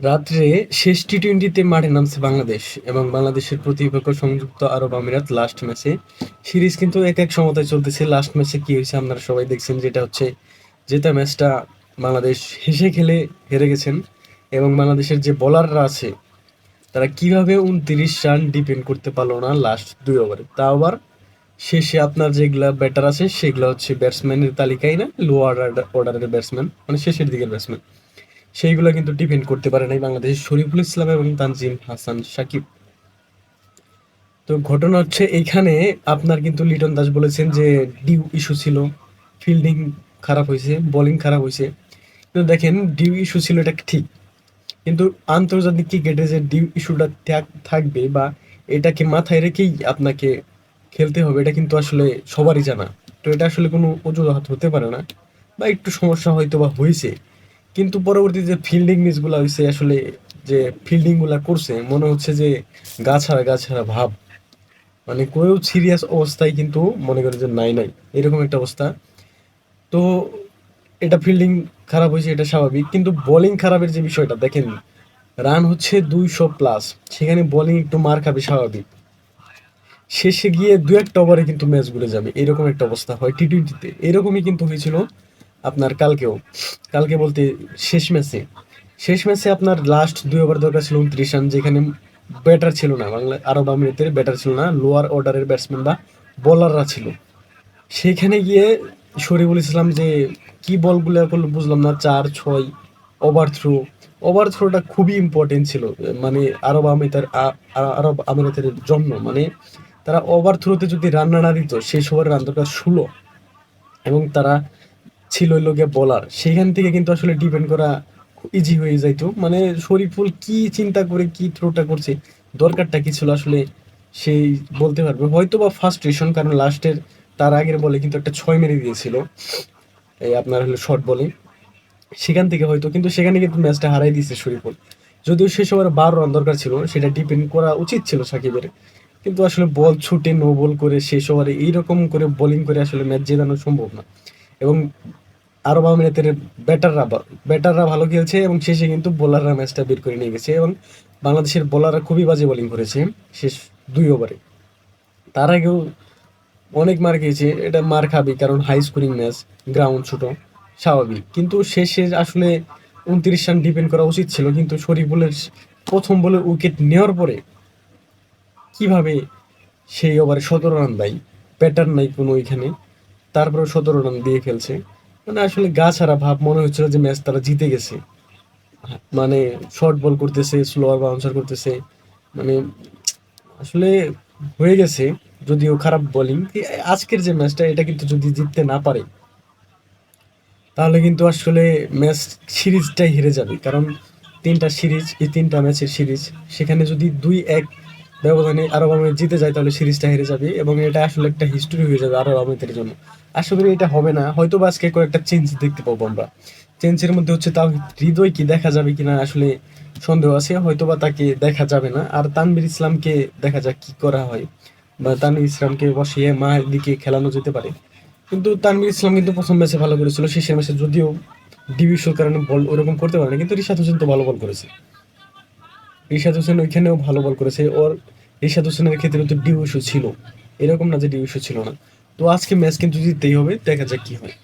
রাত্রে শেষ টি টোয়েন্টিতে মাঠে নামছে বাংলাদেশ এবং বাংলাদেশের প্রতিপক্ষ সংযুক্ত আরব আমিরাত লাস্ট ম্যাচে। সিরিজ কিন্তু এক এক সমতায় চলতেছে। লাস্ট ম্যাচে কি হয়েছে আপনারা সবাই দেখছেন, যেটা হচ্ছে জেতা ম্যাচটা বাংলাদেশ হেসে খেলে হেরে গেছেন এবং বাংলাদেশের যে বোলাররা আছে, তারা কীভাবে উনত্রিশ রান ডিপেন্ড করতে পারল না লাস্ট দুই ওভারে তা আবার শেষে আপনার যেগুলা ব্যাটার আছে, সেগুলো হচ্ছে ব্যাটসম্যানের তালিকায় না লোয়ার অর্ডারের ব্যাটসম্যান মানে শেষের দিকের ব্যাটসম্যান সেইগুলো কিন্তু ডিপেন্ড করতে পারে নাই বাংলাদেশের শরীফুল ইসলাম এবং তানজিম হাসান সাকিব। তো ঘটনা হচ্ছে এইখানে আপনার কিন্তু লিটন দাস বলেছেন যে ডিউ ইস্যু ছিল ফিল্ডিং খারাপ হয়েছে বোলিং খারাপ হয়েছে। কিন্তু দেখেন ডিউ ইস্যু ছিল এটা ঠিক, কিন্তু আন্তর্জাতিক ক্রিকেটে যে ডিউ ইস্যুটা থাকবে বা এটাকে মাথায় রেখেই আপনাকে খেলতে হবে, এটা কিন্তু আসলে সবারই জানা। তো এটা আসলে কোনো অজুহাত হতে পারে না, বা একটু সমস্যা হয়তো বা হয়েছে। কিন্তু পরবর্তীতে ফিল্ডিং মিসগুলো হয়েছে আসলে যে ফিল্ডিংগুলো করছে, মনে হচ্ছে যে গা ছাড়া গা ছাড়া ভাব। মানে কেউ সিরিয়াস অবস্থায় কিন্তু মনে করে যে নাই নাই। এরকম একটা অবস্থা। তো এটা ফিল্ডিং খারাপ হয়েছে, এটা স্বাভাবিক। কিন্তু বোলিং খারাপের যে বিষয়টা, দেখেন রান হচ্ছে দুইশো প্লাস সেখানে বোলিং একটু মার খাবে স্বাভাবিক। শেষে গিয়ে দু একটা ওভারে কিন্তু ম্যাচ ঘুরে যাবে। এরকম একটা অবস্থা হয় টি টোয়েন্টিতে এরকমই কিন্তু হয়েছিল আপনার কালকেও। কালকে বলতে শেষ ম্যাচে। শেষ ম্যাচে আপনার লাস্ট দুই ওভার দরকার ছিল উনত্রিশ রান, যেখানে ব্যাটার ছিল না, বাংলা, আরব আমিরাতের ব্যাটার ছিল না লোয়ার অর্ডারের ব্যাটসম্যান বা বোলাররা ছিল। সেখানে গিয়ে শরীফুল ইসলাম যে কি বলগুলো করল বুঝলাম না, চার, ছয় ওভার থ্রো ওভার থ্রোটা খুবই ইম্পর্টেন্ট ছিল মানে আরব আমিরাতের আরব আমিরাতের জন্য। মানে তারা ওভার থ্রোতে যদি রান না দিত সেই সময় রান দরকার ষোলো। এবং তারা ছিল লোকে বলার সেখান থেকে কিন্তু আসলে ডিপেন্ড করা ইজি হয়ে যাইতো। মানে শরীফুল কি চিন্তা করে, কি থ্রোটা করছে, দরকারটা কি ছিল আসলে সেই বলতে পারবে। হয়তো বা ফার্স্ট্রেশন কারণ লাস্টের তার আগের বলে কিন্তু একটা ছয় মেরে দিয়েছিল, এই আপনার হলো শর্ট বলে সেখান থেকে হয়তো, কিন্তু সেখানে কিন্তু ম্যাচটা হারাই দিয়েছে শরীফুল। যদিও সে সময় বারো রান দরকার ছিল, সেটা ডিপেন্ড করা উচিত ছিল সাকিবের। কিন্তু আসলে বল ছুটে নো বল করে শেষ ওভারে এইরকম করে বোলিং করে আসলে ম্যাচ জেতানো সম্ভব না। এবং আরব আমিরাতের ব্যাটাররা ব্যাটাররা ভালো খেলছে এবং শেষে কিন্তু বোলাররা ম্যাচটা বের করে নিয়ে গেছে এবং বাংলাদেশের বোলাররা খুবই বাজে বোলিং করেছে শেষ দুই ওভারে তার আগেও অনেক মার খেয়েছে, এটা মার খাবে কারণ হাই স্কোরিং ম্যাচ গ্রাউন্ড ছোট, স্বাভাবিক। কিন্তু শেষে আসলে উনত্রিশ রান ডিপেন্ড করা উচিত ছিল, কিন্তু শরীফুলের প্রথম বলে উইকেট নেওয়ার পরে কীভাবে সেই ওভারে সতেরো রান দেয়? প্যাটার্ন নাই কোনো ওইখানে তারপরে সতেরো রান দিয়ে ফেলছে মানে আসলে গা ছাড়া ভাব, মনে হচ্ছিল যে ম্যাচ তারা জিতে গেছে। মানে শর্ট বল করতেছে স্লোয়ার বাউন্সার করতেছে। মানে আসলে হয়ে গেছে, যদিও খারাপ বোলিং আজকের যে ম্যাচটা, এটা কিন্তু যদি জিততে না পারে, তাহলে কিন্তু আসলে ম্যাচ সিরিজটাই হেরে যাবে। কারণ তিনটা সিরিজ, এই তিনটা ম্যাচের সিরিজ, সেখানে যদি দুই এক ব্যবধানে আরব আমিরাত জিতে যায়, তাহলে সিরিজটা হেরে যাবে এবং এটা আসলে একটা হিস্টোরি হয়ে যাবে আরব আমিরাতের জন্য। আশা করি এটা হবে না। হয়তো বা আজকে কয়েকটা চেঞ্জ দেখতে পাবো আমরা। চেঞ্জের মধ্যে হচ্ছে তাও হৃদয় কি দেখা যাবে কিনা আসলে সন্দেহ আছে হয়তো বা তাকে দেখা যাবে না। আর তানবির ইসলামকে দেখা যাক কি করা হয়। বা তানবির ইসলামকে বসিয়ে মা দিকে খেলানো যেতে পারে। কিন্তু তানবির ইসলাম কিন্তু প্রথম ম্যাচে ভালো করেছিল, শেষের ম্যাচে যদিও ডিভিশন কারণে বল ওরকম করতে পারে না কিন্তু রিশাদ হোসেন তো ভালো বল করেছে। রিশাদ হোসেন ওইখানেও ভালো বল করেছে। ওর রিশাদ হোসেনের ক্ষেত্রে তো ডিউ ইস্যু ছিল। এরকম না যে ডিউ ইস্যু ছিল না। তো আজকে ম্যাচ কিন্তু জিততেই হবে, দেখা যাক কি হয়।